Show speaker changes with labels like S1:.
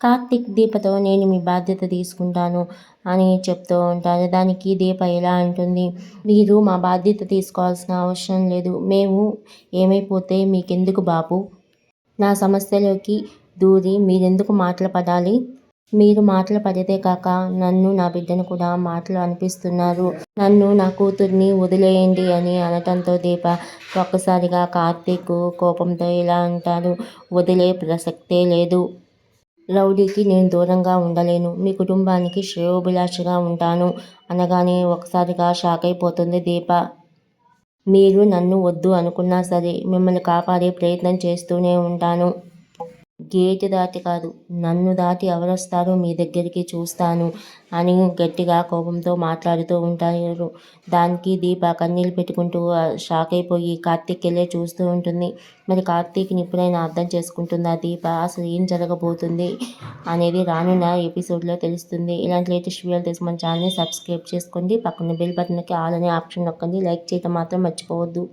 S1: కార్తీక్ దీపతో నేను మీ బాధ్యత తీసుకుంటాను అని చెప్తూ ఉంటారు. దానికి దీప ఇలా అంటుంది? మీరు మా బాధ్యత తీసుకోవాల్సిన అవసరం లేదు. మేము ఏమైపోతే మీకెందుకు బాబు? నా సమస్యలోకి దూరి మీరెందుకు మాటలు పడాలి? మీరు మాటలు పడితే కాక నన్ను నా బిడ్డను కూడా మాటలు అనిపిస్తున్నారు. నన్ను నా కూతుర్ని వదిలేయండి అని అనటంతో దీప ఒక్కసారిగా కార్తీక్ కోపంతో ఇలా అంటారు వదిలే ప్రసక్తే లేదు. రౌడీకి నేను దూరంగా ఉండలేను. మీ కుటుంబానికి శ్రేయోభిలాషగా ఉంటాను. అనగానే ఒకసారిగా షాక్ అయిపోతుంది దీప. మీరు నన్ను వద్దు అనుకున్నా సరే మిమ్మల్ని కాపాడే ప్రయత్నం చేస్తూనే ఉంటాను. గేటు దాటి కాదు నన్ను దాటి ఎవరొస్తారో మీ దగ్గరికి చూస్తాను అని గట్టిగా కోపంతో మాట్లాడుతూ ఉంటారు. దానికి దీప కన్నీళ్ళు పెట్టుకుంటూ షాక్ అయిపోయి కార్తీక్ వెళ్ళే చూస్తూ ఉంటుంది. మరి కార్తీక్ని ఇప్పుడైనా అర్థం చేసుకుంటుందా దీప? అసలు ఏం జరగబోతుంది అనేది రానున్న ఎపిసోడ్లో తెలుస్తుంది. ఇలాంటి లేటెస్ట్ వీడియోలు తెలిసి మన ఛానల్ని సబ్స్క్రైబ్ చేసుకోండి. పక్కన బెల్ బటన్కి ఆల్ అనే ఆప్షన్ నొక్కండి. లైక్ చేయడం మాత్రం మర్చిపోవద్దు.